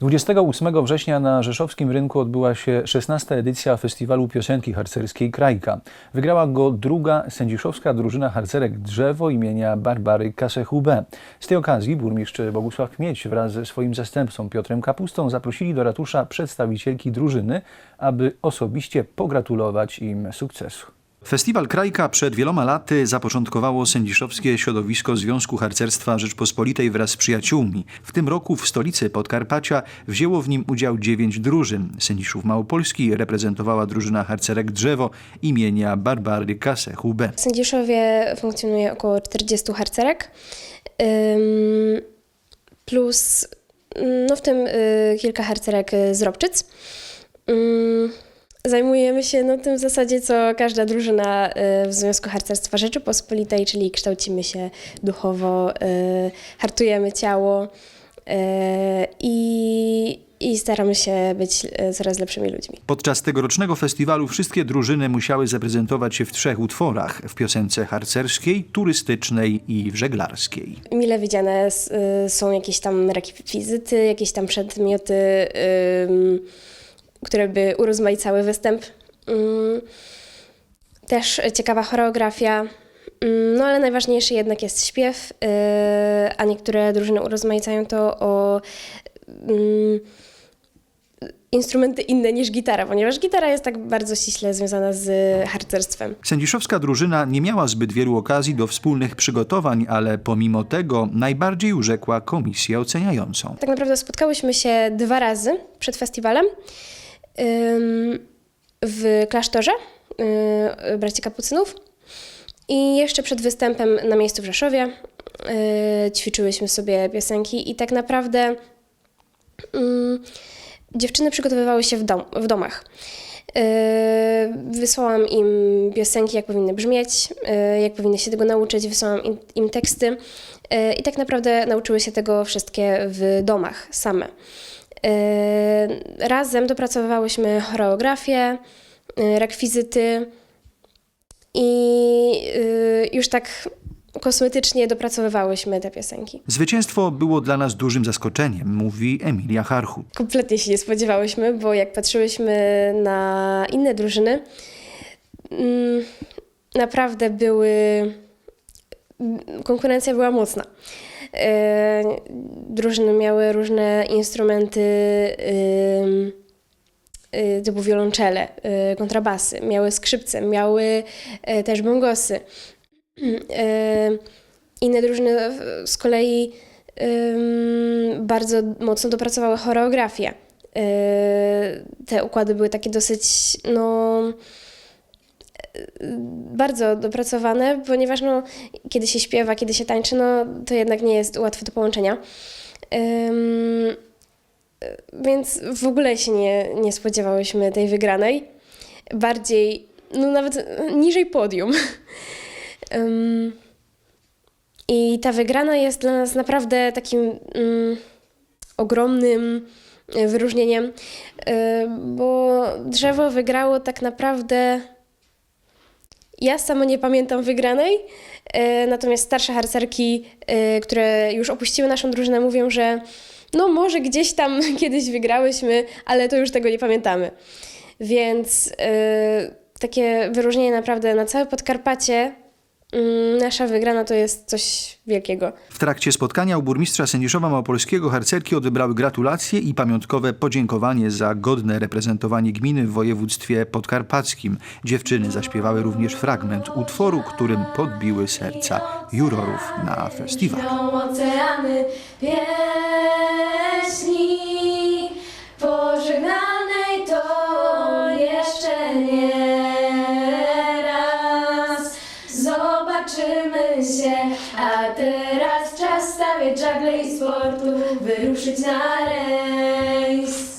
28 września na rzeszowskim rynku odbyła się 16. edycja festiwalu piosenki harcerskiej Krajka. Wygrała go druga sędziszowska drużyna harcerek Drzewo imienia Barbary Kasechube. Z tej okazji burmistrz Bogusław Mieć wraz ze swoim zastępcą Piotrem Kapustą zaprosili do ratusza przedstawicielki drużyny, aby osobiście pogratulować im sukcesu. Festiwal Krajka przed wieloma laty zapoczątkowało sędziszowskie środowisko Związku Harcerstwa Rzeczpospolitej wraz z przyjaciółmi. W tym roku w stolicy Podkarpacia wzięło w nim udział dziewięć drużyn. Sędziszów Małopolski reprezentowała drużyna harcerek Drzewo imienia Barbary Kasechube. W Sędziszowie funkcjonuje około 40 harcerek, plus no w tym y, kilka harcerek z Robczyc. Zajmujemy się no, tym w zasadzie, co każda drużyna y, w Związku Harcerstwa Rzeczypospolitej, czyli kształcimy się duchowo, y, hartujemy ciało y, i, i staramy się być coraz lepszymi ludźmi. Podczas tegorocznego festiwalu wszystkie drużyny musiały zaprezentować się w trzech utworach: w piosence harcerskiej, turystycznej i w żeglarskiej. Mile widziane są jakieś tam rekwizyty, jakieś tam przedmioty, ym, które by urozmaicały występ. Ym, Też ciekawa choreografia. Ym, No ale najważniejszy jednak jest śpiew, y, a niektóre drużyny urozmaicają to o ym, instrumenty inne niż gitara, ponieważ gitara jest tak bardzo ściśle związana z harcerstwem. Sędziszowska drużyna nie miała zbyt wielu okazji do wspólnych przygotowań, ale pomimo tego najbardziej urzekła komisję oceniającą. Tak naprawdę spotkałyśmy się dwa razy przed festiwalem w klasztorze yy, braci kapucynów i jeszcze przed występem na miejscu w Rzeszowie yy, ćwiczyłyśmy sobie piosenki i tak naprawdę ym, dziewczyny przygotowywały się w, dom, w domach. Yy, Wysłałam im piosenki, jak powinny brzmieć, jak powinny się tego nauczyć, wysłałam im, teksty i tak naprawdę nauczyły się tego wszystkie w domach same. Yy, Razem dopracowywałyśmy choreografię, yy, rekwizyty i yy, już tak kosmetycznie dopracowywałyśmy te piosenki. Zwycięstwo było dla nas dużym zaskoczeniem, mówi Emilia Harchut. Kompletnie się nie spodziewałyśmy, bo jak patrzyłyśmy na inne drużyny, mm, naprawdę były. Konkurencja była mocna. E, Drużyny miały różne instrumenty ym, y, typu wiolonczele, y, kontrabasy, miały skrzypce, miały też bongosy. Inne drużyny z kolei bardzo mocno dopracowały choreografię. Te układy były takie dosyć, no, bardzo dopracowane, ponieważ no, kiedy się śpiewa, kiedy się tańczy, no, to jednak nie jest łatwe do połączenia. Yy, Więc w ogóle się nie, nie spodziewałyśmy tej wygranej. Bardziej, no nawet niżej podium. Ym, i ta wygrana jest dla nas naprawdę takim mm, ogromnym e, wyróżnieniem, e, bo drzewo wygrało tak naprawdę. Ja sama nie pamiętam wygranej, e, natomiast starsze harcerki, e, które już opuściły naszą drużynę, mówią, że no może gdzieś tam kiedyś wygrałyśmy, ale to już tego nie pamiętamy. Więc e, takie wyróżnienie naprawdę na całe Podkarpacie. Mm, Nasza wygrana to jest coś wielkiego. W trakcie spotkania u burmistrza Sędziszowa Małopolskiego harcerki odebrały gratulacje i pamiątkowe podziękowanie za godne reprezentowanie gminy w województwie podkarpackim. Dziewczyny zaśpiewały również fragment utworu, którym podbiły serca jurorów na festiwal. Oceany pieśni się, a teraz czas stawiać żagle i sportu wyruszyć na rejs.